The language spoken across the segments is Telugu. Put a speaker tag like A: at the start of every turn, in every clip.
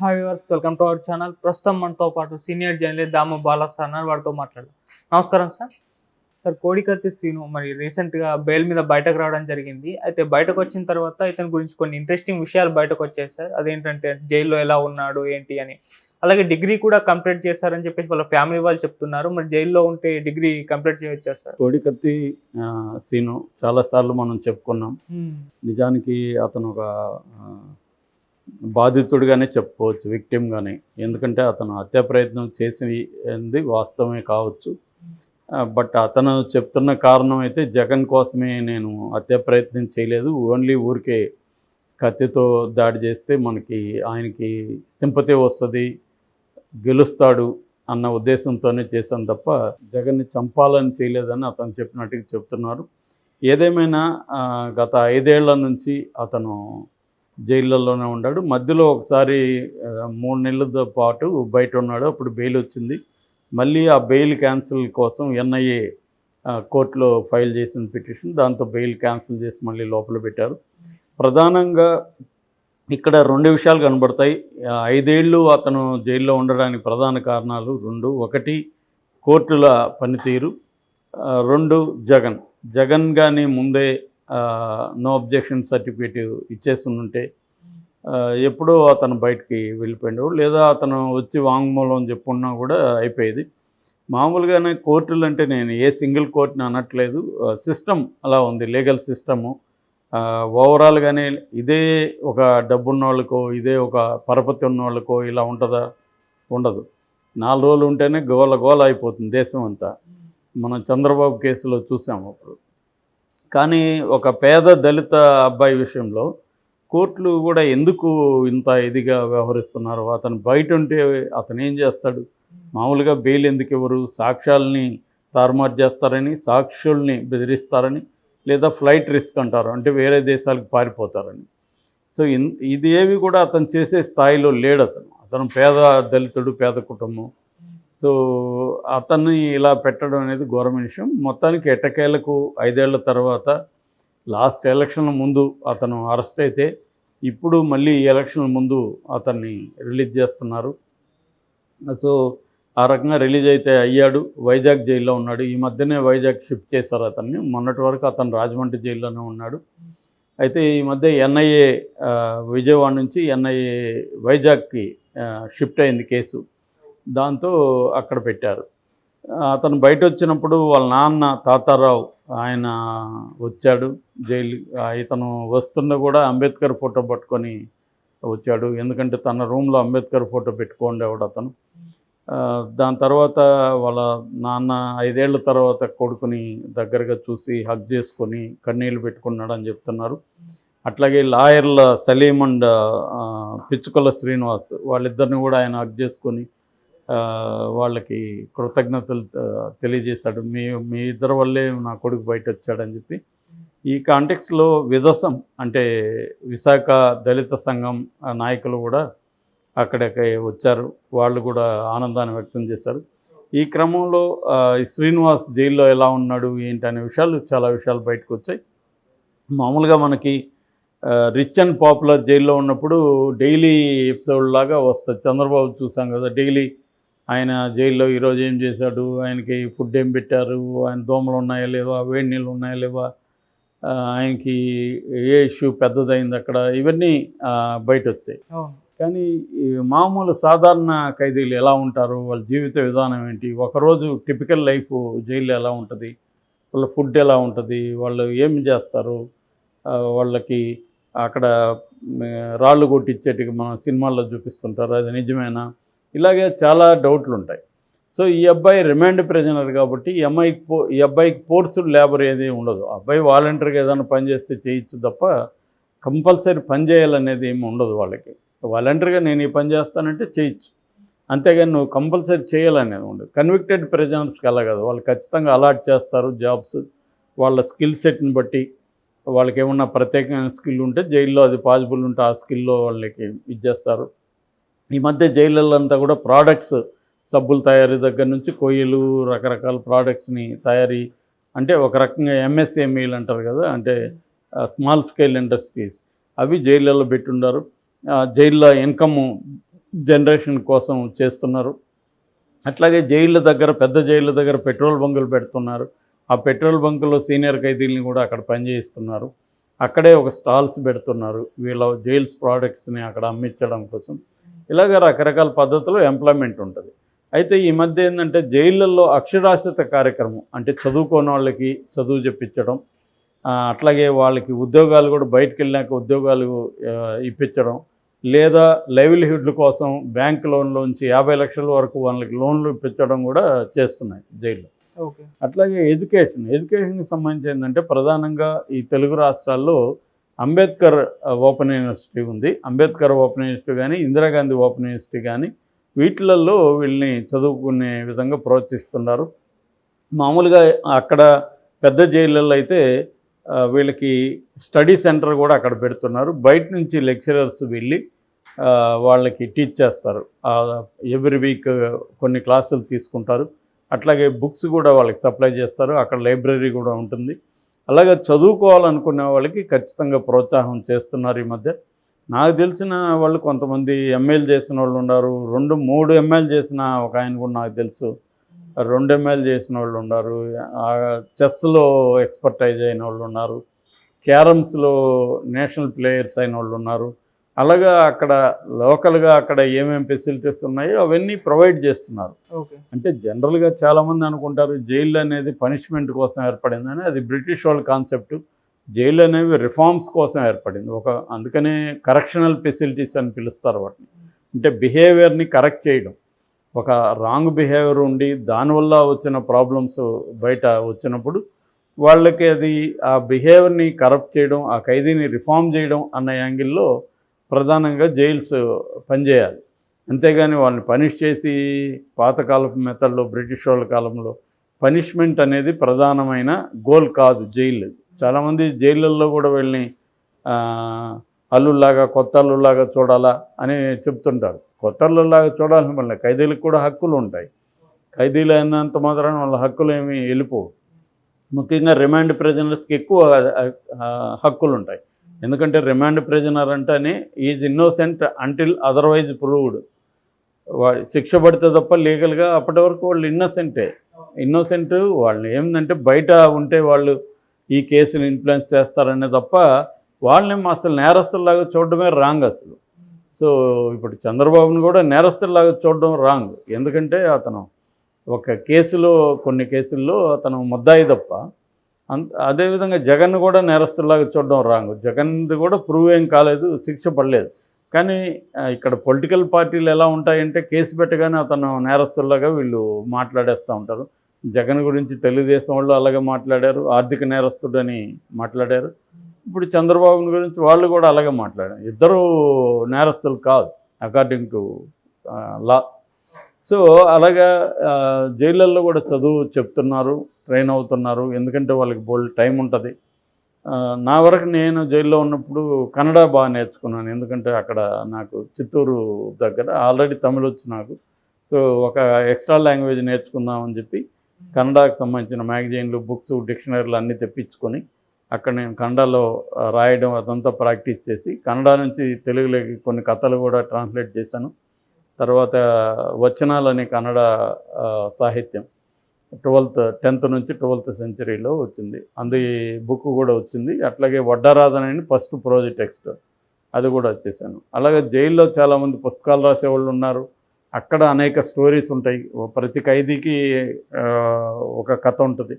A: Hi viewers welcome to our channel ప్రస్తుతం మనతో పాటు senior journalist Dama Bala sir అన్నారు వారితో మాట్లాడదాం. నమస్కారం సార్. సార్ కోడికత్తి శ్రీను మరి రీసెంట్గా బెయిల్ మీద బయటకు రావడం జరిగింది. అయితే బయటకు వచ్చిన తర్వాత ఇతని గురించి కొన్ని ఇంట్రెస్టింగ్ విషయాలు బయటకు వచ్చాయి సార్. అదేంటంటే జైల్లో ఎలా ఉన్నాడు ఏంటి అని. అలాగే డిగ్రీ కూడా కంప్లీట్ చేశారని చెప్పేసి వాళ్ళ ఫ్యామిలీ వాళ్ళు చెప్తున్నారు. మరి జైల్లో ఉంటే డిగ్రీ కంప్లీట్ చేయవచ్చా సార్?
B: కోడికత్తి సీను చాలాసార్లు మనం చెప్పుకున్నాం. నిజానికి అతను ఒక బాధితుడిగానే చెప్పుకోవచ్చు విక్టిమ్గానే. ఎందుకంటే అతను హత్యా ప్రయత్నం చేసింది వాస్తవమే కావచ్చు. బట్ అతను చెప్తున్న కారణం అయితే జగన్ కోసమే నేను హత్యా ప్రయత్నం చేయలేదు. ఓన్లీ ఊరికే కత్తితో దాడి చేస్తే మనకి ఆయనకి సింపతి వస్తుంది గెలుస్తాడు అన్న ఉద్దేశంతోనే చేశాను తప్ప జగన్ని చంపాలని చేయలేదని అతను చెప్పినట్టుగా చెప్తున్నారు. ఏదేమైనా గత ఐదేళ్ళ నుంచి అతను జైళ్ళలోనే ఉన్నాడు మధ్యలో ఒకసారి మూడు నెలలతో పాటు బయట ఉన్నాడు. అప్పుడు బెయిల్ వచ్చింది. మళ్ళీ ఆ బెయిల్ క్యాన్సిల్ కోసం ఎన్ఐఏ కోర్టులో ఫైల్ చేసిన పిటిషన్. దాంతో బెయిల్ క్యాన్సిల్ చేసి మళ్ళీ లోపల పెట్టారు. ప్రధానంగా ఇక్కడ రెండు విషయాలు కనబడతాయి. ఐదేళ్ళు అతను జైల్లో ఉండడానికి ప్రధాన కారణాలు రెండు. ఒకటి కోర్టుల పనితీరు. రెండు జగన్. జగన్ కానీ ముందే నో అబ్జెక్షన్ సర్టిఫికేట్ ఇచ్చేసి ఉంటే ఎప్పుడో అతను బయటికి వెళ్ళిపోయాడు. లేదా అతను వచ్చి వాంగ్మూలం చెప్పున్నా కూడా అయిపోయేది. మామూలుగానే కోర్టులు అంటే నేను ఏ సింగిల్ కోర్టుని అనట్లేదు. సిస్టమ్ అలా ఉంది లీగల్ సిస్టము ఓవరాల్గానే ఇదే ఒక డబ్బున్న వాళ్ళకో ఇదే ఒక పరపతి ఉన్న వాళ్ళకో ఇలా ఉంటుందా? ఉండదు. నాలుగు రోజులు ఉంటేనే గోల గోల అయిపోతుంది దేశం అంతా మనం చంద్రబాబు కేసులో చూసాము అప్పుడు. కానీ ఒక పేద దళిత అబ్బాయి విషయంలో కోర్టులు కూడా ఎందుకు ఇంత ఇదిగా వ్యవహరిస్తున్నారు? అతను బయట ఉంటే అతను ఏం చేస్తాడు? మామూలుగా బెయిల్ ఎందుకు ఇవ్వరు? సాక్ష్యాలని తారుమారు చేస్తారని సాక్షుల్ని బెదిరిస్తారని లేదా ఫ్లైట్ రిస్క్ అంటారు. అంటే వేరే దేశాలకు పారిపోతారని. సో ఇన్ ఇది ఏవి కూడా అతను చేసే స్థాయిలో లేడు అతను అతను పేద దళితుడు పేద కుటుంబం. సో అతన్ని ఇలా పెట్టడం అనేది ఘోరమైన విషయం. మొత్తానికి ఎట్టకేలకు ఐదేళ్ళ తర్వాత లాస్ట్ ఎలక్షన్ల ముందు అతను అరెస్ట్ అయితే ఇప్పుడు మళ్ళీ ఎలక్షన్ల ముందు అతన్ని రిలీజ్ చేస్తున్నారు. సో ఆ రకంగా రిలీజ్ అయితే అయ్యాడు. వైజాగ్ జైల్లో ఉన్నాడు. ఈ మధ్యనే వైజాగ్ షిఫ్ట్ చేశారు అతన్ని. మొన్నటి వరకు అతను రాజమండ్రి జైల్లోనే ఉన్నాడు. అయితే ఈ మధ్య ఎన్ఐఏ విజయవాడ నుంచి ఎన్ఐఏ వైజాగ్కి షిఫ్ట్ అయింది కేసు. దాంతో అక్కడ పెట్టారు. అతను బయట వచ్చినప్పుడు వాళ్ళ నాన్న తాతారావు ఆయన వచ్చాడు జైలు. ఆ, ఇతను వస్తున్న కూడా అంబేద్కర్ ఫోటో పట్టుకొని వచ్చాడు. ఎందుకంటే తన రూమ్లో అంబేద్కర్ ఫోటో పెట్టుకోండేవాడు అతను. దాని తర్వాత వాళ్ళ నాన్న ఐదేళ్ళ తర్వాత కొడుకుని దగ్గరగా చూసి హగ్ చేసుకొని కన్నీళ్ళు పెట్టుకున్నాడు అని చెప్తున్నారు. అట్లాగే లాయర్ల సలీం అండ్ పిచ్చుకల శ్రీనివాస్ వాళ్ళిద్దరిని కూడా ఆయన హగ్ చేసుకొని వాళ్ళకి కృతజ్ఞతలు తెలియజేశాడు. మీ మీ ఇద్దరు వల్లే నా కొడుకు బయట వచ్చాడని చెప్పి. ఈ కాంటెక్స్లో విదసం అంటే విశాఖ దళిత సంఘం నాయకులు కూడా అక్కడికి వచ్చారు. వాళ్ళు కూడా ఆనందాన్ని వ్యక్తం చేశారు. ఈ క్రమంలో శ్రీనివాస్ జైల్లో ఎలా ఉన్నాడు ఏంటి అనే విషయాలు చాలా విషయాలు బయటకు వచ్చాయి మామూలుగా మనకి రిచ్ అండ్ పాపులర్ జైల్లో ఉన్నప్పుడు డైలీ ఎపిసోడ్ లాగా వస్తుంది. చంద్రబాబు చూసాం కదా డైలీ ఆయన జైల్లో ఈరోజు ఏం చేశాడు? ఆయనకి ఫుడ్ ఏం పెట్టారు? ఆయన దోమలు ఉన్నాయా లేవా? వేడి నీళ్ళు ఉన్నాయా లేవా? ఆయనకి ఏ ఇష్యూ పెద్దదైంది అక్కడ? ఇవన్నీ బయట వచ్చాయి కానీ మామూలు సాధారణ ఖైదీలు ఎలా ఉంటారు? వాళ్ళ జీవిత విధానం ఏంటి? ఒకరోజు టిపికల్ లైఫ్ జైల్లో ఎలా ఉంటుంది? వాళ్ళ ఫుడ్ ఎలా ఉంటుంది? వాళ్ళు ఏం చేస్తారు? వాళ్ళకి అక్కడ రాళ్ళు కొట్టించేటికి మన సినిమాల్లో చూపిస్తుంటారు. అది నిజమేనా? ఇలాగే చాలా డౌట్లు ఉంటాయి సో ఈ అబ్బాయి రిమాండ్ ప్రిజనర్ కాబట్టి ఈ అమ్మాయికి పో ఈ అబ్బాయికి ఫోర్స్డ్ లేబర్ ఏది ఉండదు. ఆ అబ్బాయి వాలంటీర్గా ఏదైనా పని చేస్తే చేయొచ్చు తప్ప కంపల్సరీ పని చేయాలనేది ఏమి ఉండదు వాళ్ళకి. వాలంటీర్గా నేను ఈ పని చేస్తానంటే చేయొచ్చు. అంతేగాని నువ్వు కంపల్సరీ చేయాలనేది ఉండదు. కన్విక్టెడ్ ప్రెజనర్స్కి అలా కాదు. వాళ్ళు ఖచ్చితంగా అలాట్ చేస్తారు జాబ్స్. వాళ్ళ స్కిల్ సెట్ని బట్టి వాళ్ళకి ఏమన్నా ప్రత్యేకమైన స్కిల్ ఉంటే జైల్లో అది పాసిబుల్ ఉంటే ఆ స్కిల్లో వాళ్ళకి ఇచ్చేస్తారు. ఈ మధ్య జైళ్ళల్లో అంతా కూడా ప్రోడక్ట్స్ సబ్బుల తయారీ దగ్గర నుంచి కొయ్యలు రకరకాల ప్రోడక్ట్స్ని తయారీ అంటే ఒక రకంగా ఎంఎస్ఎంఈలు అంటారు కదా అంటే స్మాల్ స్కేల్ ఇండస్ట్రీస్ అవి జైళ్ళలో పెట్టుండారు. జైల్లో ఇన్కమ్ జనరేషన్ కోసం చేస్తున్నారు. అట్లాగే జైళ్ళ దగ్గర పెద్ద జైళ్ళ దగ్గర పెట్రోల్ బంకులు పెడుతున్నారు. ఆ పెట్రోల్ బంకులో సీనియర్ ఖైదీలని కూడా అక్కడ పనిచేయిస్తున్నారు. అక్కడే ఒక స్టాల్స్ పెడుతున్నారు. వీళ్ళ జైల్స్ ప్రోడక్ట్స్ని అక్కడ అమ్మించడం కోసం. ఇలాగ రకరకాల పద్ధతిలో ఎంప్లాయ్మెంట్ ఉంటుంది. అయితే ఈ మధ్య ఏంటంటే జైళ్ళల్లో అక్షరాస్యత కార్యక్రమం అంటే చదువుకోని వాళ్ళకి చదువు చెప్పించడం అట్లాగే వాళ్ళకి ఉద్యోగాలు కూడా బయటకు వెళ్ళాక ఉద్యోగాలు ఇప్పించడం లేదా లైవ్లీహుడ్ల కోసం బ్యాంక్ లోన్లోంచి యాభై లక్షల వరకు వాళ్ళకి లోన్లు ఇప్పించడం కూడా చేస్తున్నాయి జైల్లో
A: ఓకే.
B: అట్లాగే ఎడ్యుకేషన్ ఎడ్యుకేషన్కి సంబంధించి ఏంటంటే ప్రధానంగా ఈ తెలుగు రాష్ట్రాల్లో అంబేద్కర్ ఓపెన్ యూనివర్సిటీ ఉంది. అంబేద్కర్ ఓపెన్ యూనివర్సిటీ కానీ ఇందిరాగాంధీ ఓపెన్ యూనివర్సిటీ కానీ వీటిలలో వీళ్ళని చదువుకునే విధంగా ప్రోత్సహిస్తున్నారు. మామూలుగా అక్కడ పెద్ద జైళ్ళల్లో అయితే వీళ్ళకి స్టడీ సెంటర్ కూడా అక్కడ పెడుతున్నారు. బయట నుంచి లెక్చరర్స్ వెళ్ళి వాళ్ళకి టీచ్ చేస్తారు. ఎవ్రీ వీక్ కొన్ని క్లాసులు తీసుకుంటారు. అట్లాగే బుక్స్ కూడా వాళ్ళకి సప్లై చేస్తారు. అక్కడ లైబ్రరీ కూడా ఉంటుంది. అలాగే చదువుకోవాలనుకునే వాళ్ళకి ఖచ్చితంగా ప్రోత్సాహం చేస్తున్నారు ఈ మధ్య. నాకు తెలిసిన వాళ్ళు కొంతమంది ఎంఎల్ చేసిన వాళ్ళు ఉన్నారు. రెండు మూడు ఎంఎల్ చేసిన ఒక ఆయన కూడా నాకు తెలుసు. రెండు ఎంఎల్ చేసిన వాళ్ళు ఉన్నారు. చెస్లో ఎక్స్పర్టైజ్ అయిన వాళ్ళు ఉన్నారు. క్యారమ్స్లో నేషనల్ ప్లేయర్స్ అయిన వాళ్ళు ఉన్నారు. అలాగా అక్కడ లోకల్గా అక్కడ ఏమేమి ఫెసిలిటీస్ ఉన్నాయో అవన్నీ ప్రొవైడ్ చేస్తున్నారు. అంటే జనరల్గా చాలామంది అనుకుంటారు జైలు అనేది పనిష్మెంట్ కోసం ఏర్పడిందని అది బ్రిటిష్ వాళ్ళ కాన్సెప్ట్. జైలు అనేవి రిఫార్మ్స్ కోసం ఏర్పడింది. ఒక అందుకనే కరెక్షనల్ ఫెసిలిటీస్ అని పిలుస్తారు వాటిని. అంటే బిహేవియర్ని కరెక్ట్ చేయడం. ఒక రాంగ్ బిహేవియర్ ఉండి దానివల్ల వచ్చిన ప్రాబ్లమ్స్ బయట వచ్చినప్పుడు వాళ్ళకి అది ఆ బిహేవియర్ని కరప్ట్ చేయడం ఆ ఖైదీని రిఫార్మ్ చేయడం అన్న యాంగిల్లో ప్రధానంగా జైల్స్ పనిచేయాలి. అంతేగాని వాళ్ళని పనిష్ చేసి పాతకాలపు మెథడ్లో బ్రిటిష్ వాళ్ళ కాలంలో పనిష్మెంట్ అనేది ప్రధానమైన గోల్ కాదు జైలు. చాలామంది జైళ్ళల్లో కూడా వెళ్ళి అల్లుల్లాగా కొత్త అల్లుల్లాగా చూడాలా అని చెప్తుంటారు. కొత్త అల్లుల్లాగా చూడాలని మళ్ళీ ఖైదీలకు కూడా హక్కులు ఉంటాయి. ఖైదీలు అయినంత మాత్రాన వాళ్ళ హక్కులు ఏమి వెళ్ళిపోవు. ముఖ్యంగా రిమాండ్ ప్రిజనర్స్కి ఎక్కువ హక్కులు ఉంటాయి. ఎందుకంటే రిమాండ్ ప్రిజనర్ అంటేనే is innocent until otherwise proved శిక్ష పడితే తప్ప లీగల్గా అప్పటి వరకు వాళ్ళు ఇన్నోసెంటే ఇన్నోసెంట్ వాళ్ళు ఏంటంటే బయట ఉంటే వాళ్ళు ఈ కేసుని ఇన్ఫ్లుయెన్స్ చేస్తారనే తప్ప వాళ్ళని అసలు నేరస్తుల్లాగా చూడడమే రాంగ్ అసలు. సో ఇప్పుడు చంద్రబాబుని కూడా నేరస్తుల్లాగా చూడడం రాంగ్ ఎందుకంటే అతను ఒక కేసులో కొన్ని కేసుల్లో అతను ముద్దాయి తప్ప అంత అదేవిధంగా జగన్ కూడా నేరస్తుల్లాగా చూడడం రాంగ్. జగన్ది కూడా ప్రూవ్ ఏం కాలేదు శిక్ష పడలేదు. కానీ ఇక్కడ పొలిటికల్ పార్టీలు ఎలా ఉంటాయంటే కేసు పెట్టగానే అతను నేరస్తుల్లాగా వీళ్ళు మాట్లాడేస్తూ ఉంటారు. జగన్ గురించి తెలుగుదేశం వాళ్ళు అలాగే మాట్లాడారు ఆర్థిక నేరస్తుడని మాట్లాడారు. ఇప్పుడు చంద్రబాబు గురించి వాళ్ళు కూడా అలాగే మాట్లాడారు. ఇద్దరు నేరస్తులు కాదు అకార్డింగ్ టు లా సో అలాగా జైళ్ళల్లో కూడా చదువు చెప్తున్నారు. ట్రైన్ అవుతున్నారు. ఎందుకంటే వాళ్ళకి బోల్డ్ టైం ఉంటుంది. నా వరకు నేను జైల్లో ఉన్నప్పుడు కన్నడ బాగా నేర్చుకున్నాను. ఎందుకంటే అక్కడ నాకు చిత్తూరు దగ్గర ఆల్రెడీ తమిళ్ వచ్చి నాకు. సో ఒక ఎక్స్ట్రా లాంగ్వేజ్ నేర్చుకుందామని చెప్పి కన్నడకు సంబంధించిన మ్యాగజైన్లు బుక్స్ డిక్షనరీలు అన్నీ తెప్పించుకొని అక్కడ నేను కన్నడలో రాయడం అదంతా ప్రాక్టీస్ చేసి కన్నడ నుంచి తెలుగులోకి కొన్ని కథలు కూడా ట్రాన్స్లేట్ చేశాను. తర్వాత వచనాలు అనే కన్నడ సాహిత్యం. ట్వెల్త్ టెన్త్ నుంచి ట్వెల్త్ సెంచరీలో వచ్చింది. అందు బుక్ కూడా వచ్చింది. అట్లాగే వడ్డారాధన అని ఫస్ట్ ప్రోజీ టెక్స్ట్ అది కూడా వచ్చేసాను. అలాగే జైల్లో చాలామంది పుస్తకాలు రాసేవాళ్ళు ఉన్నారు. అక్కడ అనేక స్టోరీస్ ఉంటాయి. ప్రతి ఖైదీకి ఒక కథ ఉంటుంది.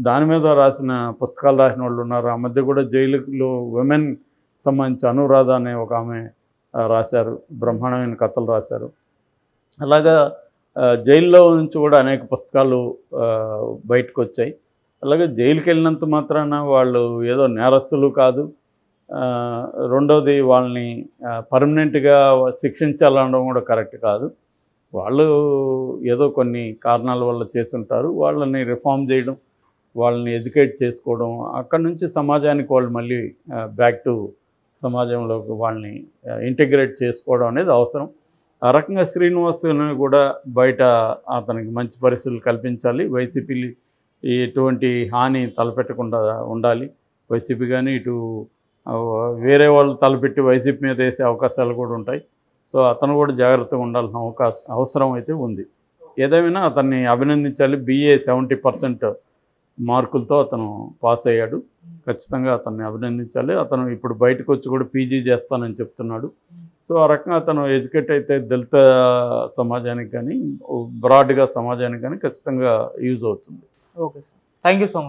B: దాని మీద రాసిన పుస్తకాలు రాసిన వాళ్ళు ఉన్నారు. ఆ మధ్య కూడా జైలులో ఉమెన్ సంబంధించి అనురాధ అనే ఒక ఆమె రాశారు. బ్రహ్మాండమైన కథలు రాశారు. అలాగా జైల్లో నుంచి కూడా అనేక పుస్తకాలు బయటకు వచ్చాయి అలాగే జైలుకి వెళ్ళినంత మాత్రాన వాళ్ళు ఏదో నేరస్తులు కాదు. రెండవది వాళ్ళని పర్మనెంట్గా శిక్షించాలనడం కూడా కరెక్ట్ కాదు. వాళ్ళు ఏదో కొన్ని కారణాల వల్ల చేసుంటారు. వాళ్ళని రిఫార్మ్ చేయడం వాళ్ళని ఎడ్యుకేట్ చేసుకోవడం అక్కడ నుంచి సమాజానికి వాళ్ళు మళ్ళీ బ్యాక్ టు సమాజంలోకి వాళ్ళని ఇంటిగ్రేట్ చేసుకోవడం అనేది అవసరం. ఆ రకంగా శ్రీనివాసుని కూడా బయట అతనికి మంచి పరిస్థితులు కల్పించాలి. వైసీపీ ఎటువంటి హాని తలపెట్టకుండా ఉండాలి. వైసీపీ కానీ ఇటు వేరే వాళ్ళు తలపెట్టి వైసీపీ మీద వేసే అవకాశాలు కూడా ఉంటాయి. సో అతను కూడా జాగ్రత్తగా ఉండాల్సిన అవకాశం అవసరం అయితే ఉంది. ఏదేమైనా అతన్ని అభినందించాలి. బీఏ సెవెంటీ పర్సెంట్ మార్కులతో అతను పాస్ అయ్యాడు. ఖచ్చితంగా అతన్ని అభినందించాలి. అతను ఇప్పుడు బయటకు వచ్చి కూడా పీజీ చేస్తానని చెప్తున్నాడు. సో ఆ రకంగా అతను ఎడ్యుకేట్ అయితే దళిత సమాజానికి కానీ బ్రాడ్గా సమాజానికి కానీ ఖచ్చితంగా యూజ్ అవుతుంది.
A: Okay thank you so much